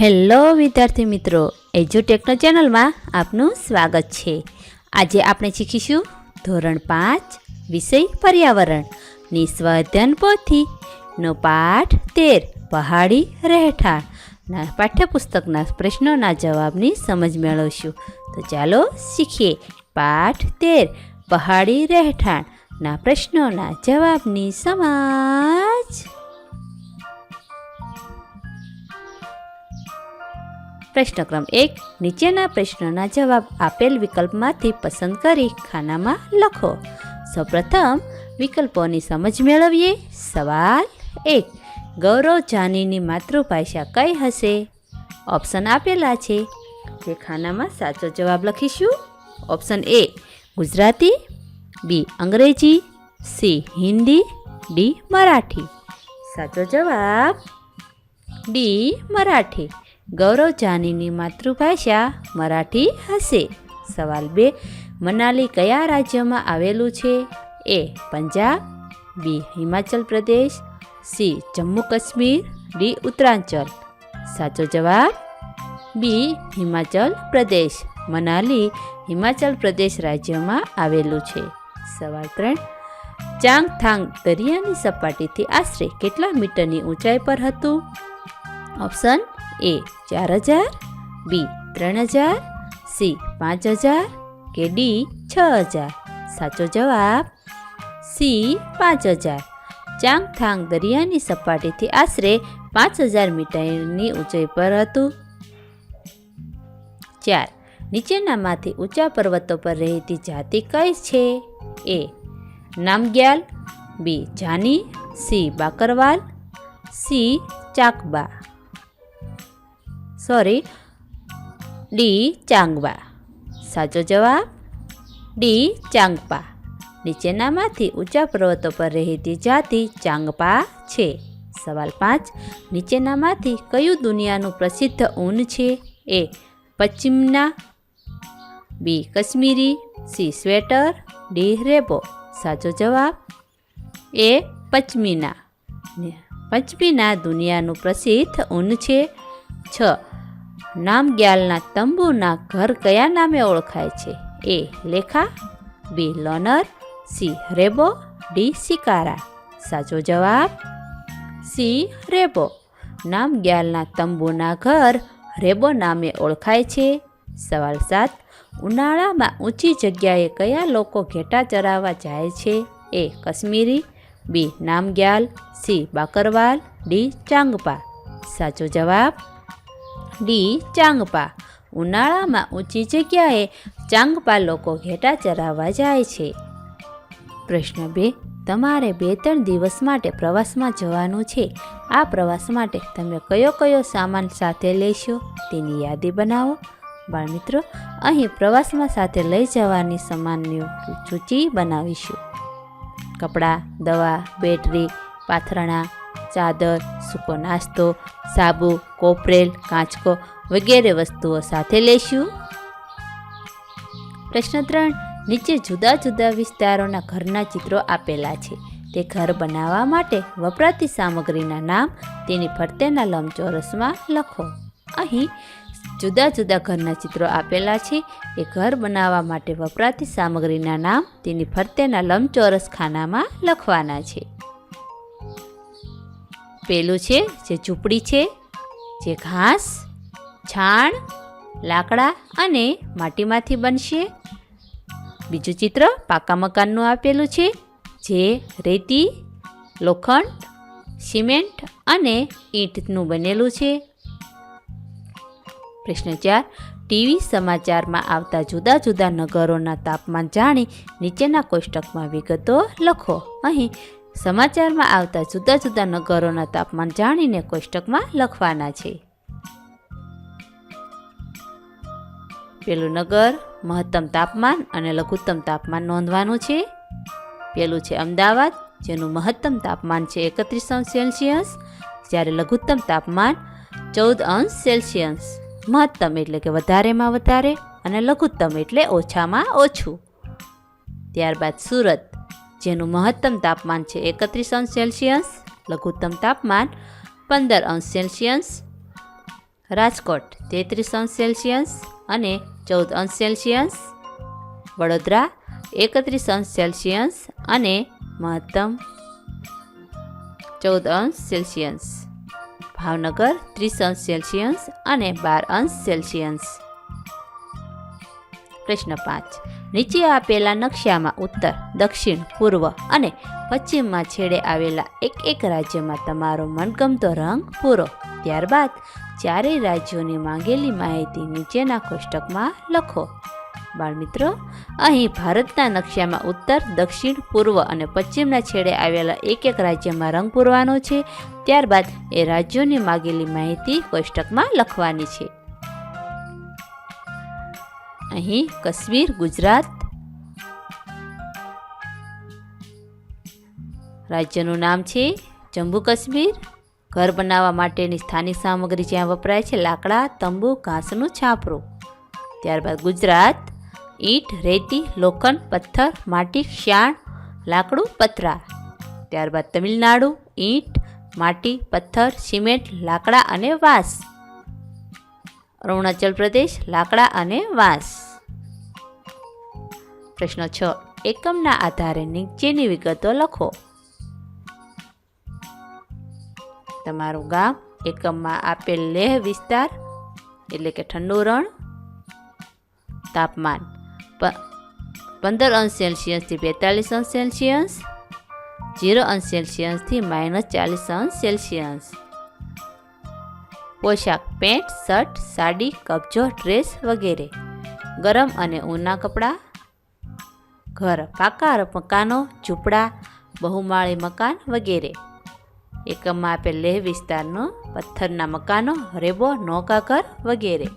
Hello વિદ્યાર્થી મિત્રો એજ્યુટેકનો ચેનલમાં આપનું સ્વાગત છે. આજે આપણે શીખીશું ધોરણ પાંચ, વિષય પર્યાવરણ. ની પોથી, નો પાઠ તેર, પહાડી રહેઠાણના પાઠ્યપુસ્તકના પ્રશ્નોના જવાબની સમજ મેળવશું. તો ચાલો શીખીએ. પાઠ તેર, પહાડી રહેઠાણના પ્રશ્નોના જવાબની સમજ. પ્રશ્ન ક્રમ એક, નીચેના પ્રશ્નોના જવાબ આપેલ વિકલ્પમાંથી પસંદ કરી ખાનામાં લખો. સૌપ્રથમ, વિકલ્પોની સમજ મેળવીએ. સવાલ એક, ગૌરવ જાનીની માતૃભાષા કઈ હશે? ઓપ્શન આપેલા છે. જે ખાનામાં સાચો જવાબ લખીશું? ઓપ્શન એ, ગુજરાતી, બી, અંગ્રેજી, સી, હિન્દી, ડી, મરાઠી. સાચો જવાબ, ડી, મરાઠી. ગૌરવ જાનીની માતૃભાષા મરાઠી હશે. સવાલ બે, મનાલી કયા રાજ્યમાં આવેલું છે? એ, Punjab, B, Himachal Pradesh, C, Jammu Kashmir, D, Uttaranchal. સાચો જવાબ? બી, હિમાચલ પ્રદેશ. મનાલી, હિમાચલ પ્રદેશ રાજ્યમાં આવેલું છે. સવાલ ત્રણ, ચાંગથાંગ દરિયાની સપાટીથી આશરે કેટલા મીટરની ઊંચાઈ પર હતું? ઓપ્શન એ ચાર હજાર, બી ત્રણ હજાર, સી પાંચ હજાર, કે ડી છ હજાર. સાચો જવાબ સી પાંચ હજાર. ચાંગથાંગ દરિયાની સપાટીથી આશરે પાંચ હજાર મીટરની ઊંચાઈ પર હતું. ચાર. નીચેનામાંથી ઊંચા પર્વતો પર રહેતી જાતિ કઈ છે? A Namgyal, B Jani, C Bakarwal, C Chakba. Sorry. D Changwa. સાચો જવાબ? ડી ચાંગપા. નીચેનામાંથી ઊંચા પર્વતો પર રહેતી જાતિ ચાંગપા છે. સવાલ પાંચ. નીચેનામાંથી કયું દુનિયાનું પ્રસિદ્ધ ઊન છે? એ. પશ્ચિમના. B. Kashmiri. C. Sweater. D. રેબો સાચો જવાબ? એ. પચમીના પશ્મિના દુનિયાનું પ્રસિદ્ધ ઊન છે. છ. નામગ્યાલના તંબુના ઘર કયા નામે ઓળખાય છે? એ લેખા, બી લોનર, સી રેબો, ડી સિકારા. સાચો જવાબ? સી રેબો. નામગ્યાલના તંબુના ઘર રેબો નામે ઓળખાય છે. સવાલ સાત, ઉનાળામાં ઊંચી જગ્યાએ કયા લોકો ઘેટા ચરાવવા જાય છે? A Kashmiri, B Namgyal C Bakarwal, D Changpa. સાચો જવાબ? ડી ચાંગપા. ઉનાળામાં ઊંચી જગ્યાએ ચાંગપા લોકો ઘેટા ચરાવવા જાય છે. પ્રશ્ન બે, તમારે બે ત્રણ દિવસ માટે પ્રવાસમાં જવાનું છે. આ પ્રવાસ માટે તમે કયો કયો સામાન સાથે લેશો તેની યાદી બનાવો. બાળમિત્રો, અહીં પ્રવાસમાં સાથે લઈ જવાની સામાનની સૂચિ બનાવીશું. કપડાં, દવા, બેટરી, પાથરણા, ચાદર સૂકો નાસ્તો, સાબુ, કોપરેલ, કાંચકો વગેરે વસ્તુઓ સાથે લઈશું પ્રશ્ન ત્રણ. નીચે જુદા જુદા વિસ્તારોના ઘરના ચિત્રો આપેલા છે. તે ઘર બનાવવા માટે વપરાતી સામગ્રીના નામ, તેની ફરતેના લંબચોરસમાં લખો. અહીં જુદા જુદા ઘરના ચિત્રો આપેલા છે. એ ઘર બનાવવા માટે વપરાતી સામગ્રીના નામ, તેની ફરતેના લંબચોરસ ખાનામાં લખવાના છે. પેલું છે, જે ઝૂંપડી છે, જે ઘાસ, છાણ, લાકડા અને માટીમાંથી બનશે. બીજું ચિત્ર પાકા મકાનનું આપેલું છે, જે રેતી, લોખંડ, સિમેન્ટ અને ઈંટનું બનેલું છે. પ્રશ્ન ચાર, ટીવી સમાચારમાં આવતા જુદા જુદા નગરોના તાપમાન જાણી નીચેના કોષ્ટકમાં વિગતો લખો. અહીં સમાચારમાં આવતા જુદા જુદા નગરોના તાપમાન જાણીને કોષ્ટકમાં લખવાના છે. પેલું નગર મહત્તમ તાપમાન અને લઘુત્તમ તાપમાન નોંધવાનું છે. પેલું છે અમદાવાદ, જેનું મહત્તમ તાપમાન છે એકત્રીસ અંશ સેલ્સિયસ, જ્યારે લઘુત્તમ તાપમાન ચૌદ અંશ સેલ્સિયસ. મહત્તમ એટલે કે વધારેમાં વધારે અને લઘુત્તમ એટલે ઓછામાં ઓછું. ત્યારબાદ સુરત જેનું મહત્તમ તાપમાન છે એકત્રીસ અંશ સેલ્સિયસ, લઘુત્તમ તાપમાન પંદર અંશ સેલ્સિયસ, રાજકોટ તેત્રીસ અંશ સેલ્સિયસ અને ચૌદ અંશ સેલ્સિયસ, વડોદરા એકત્રીસ અંશ સેલ્સિયસ અને મહત્તમ ચૌદ અંશ સેલ્સિયસ, ભાવનગર ત્રીસ અંશ સેલ્સિયસ અને બાર અંશ સેલ્સિયસ. પ્રશ્ન પાંચ. નીચે આપેલા નકશામાં ઉત્તર, દક્ષિણ, પૂર્વ અને પશ્ચિમમાં છેડે આવેલા એક એક રાજ્યમાં તમારો મનગમતો રંગ પૂરો. ત્યારબાદ ચારેય રાજ્યોની માંગેલી માહિતી નીચેના કોષ્ટકમાં લખો. બાળમિત્રો, અહીં ભારતના નકશામાં ઉત્તર, દક્ષિણ, પૂર્વ અને પશ્ચિમના છેડે આવેલા એક એક રાજ્યમાં રંગ પૂરવાનો છે. ત્યારબાદ એ રાજ્યોની માગેલી માહિતી કોષ્ટકમાં લખવાની છે. અહીં કશ્મીર, ગુજરાત રાજ્યનું નામ છે જમ્મુ કાશ્મીર. ઘર બનાવવા માટેની સ્થાનિક સામગ્રી જ્યાં વપરાય છે, લાકડા, તંબુ, ઘાસનું છાપરું. ત્યારબાદ ગુજરાત, ઈંટ, રેતી, લોખંડ, પથ્થર, માટી શાણ લાકડું પતરા ત્યારબાદ તમિલનાડુ, ઈંટ, માટી, પથ્થર, સિમેન્ટ, લાકડા અને વાંસ. અરુણાચલ પ્રદેશ, લાકડા અને વાંસ. પ્રશ્ન છ. એકમના આધારે નીચેની વિગતો લખો. તમારું ગામ, એકમમાં આપેલ લેહ વિસ્તાર, એટલે કે ઠંડુ રણ, તાપમાન પંદર અંશ સેલ્સિયસથી બેતાલીસ અંશ સેલ્સિયસ, જીરો અંશ સેલ્સિયસથી માઇનસ ચાલીસ અંશ સેલ્સિયસ. પોશાક, પેન્ટ, શર્ટ, સાડી, કબજો, ડ્રેસ વગેરે. ગરમ અને ઊના કપડાં, ઘર પાકા મકાનો, ઝૂંપડા, બહુમાળી મકાન વગેરે. એકમમાં આપેલ લેહ વિસ્તારનો, પથ્થરના મકાનો, રેબો નૌકાઘર વગેરે.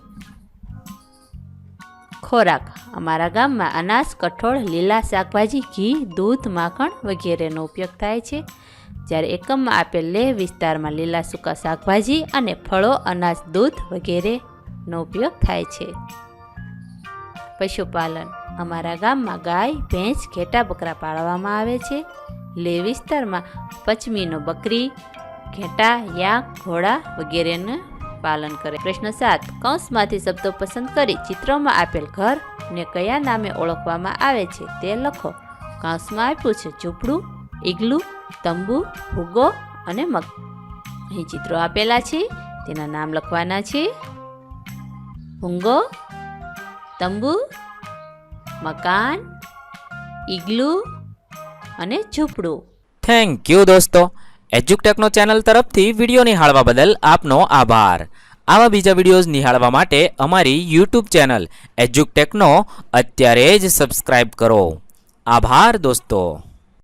ખોરાક. અમારા ગામમાં અનાજ, કઠોળ, લીલા શાકભાજી, ઘી, દૂધ, માખણ વગેરેનો ઉપયોગ થાય છે. જ્યારે એકમમાં આપેલ લેહ વિસ્તારમાં લીલા સૂકા શાકભાજી અને ફળો, અનાજ, દૂધ વગેરેનો ઉપયોગ થાય છે. પશુપાલન. અમારા ગામમાં ગાય, ભેંસ, ઘેટા બકરા પાળવામાં આવે છે. લે વિસ્તારમાં પશ્ચમીનો બકરી, ઘેટા, યાક, ઘોડા વગેરેનું પાલન કરે. પ્રશ્ન સાત. કૌંસમાંથી શબ્દો પસંદ કરી ચિત્રમાં આપેલ ઘર ને કયા નામે ઓળખવામાં આવે છે તે લખો. કૌંસમાં આપ્યું છે ઝૂંપડું, ઈગલું તંબુ, ભૂગો અને મગ. અહીં ચિત્રો આપેલા છે. તેના નામ લખવાના છે. ભૂંગો, તંબુ, મકાન, ઈગલું અને ઝૂંપડું. થેન્ક યુ દોસ્તો. એજ્યુકટેકનો ચેનલ તરફથી વીડિયો નિહાળવા બદલ આપનો આભાર. આવા બીજા વિડીયોઝ નિહાળવા માટે અમારી યુટ્યુબ ચેનલ એજ્યુકટેકનો અત્યારે જ સબસ્ક્રાઇબ કરો. આભાર, દોસ્તો.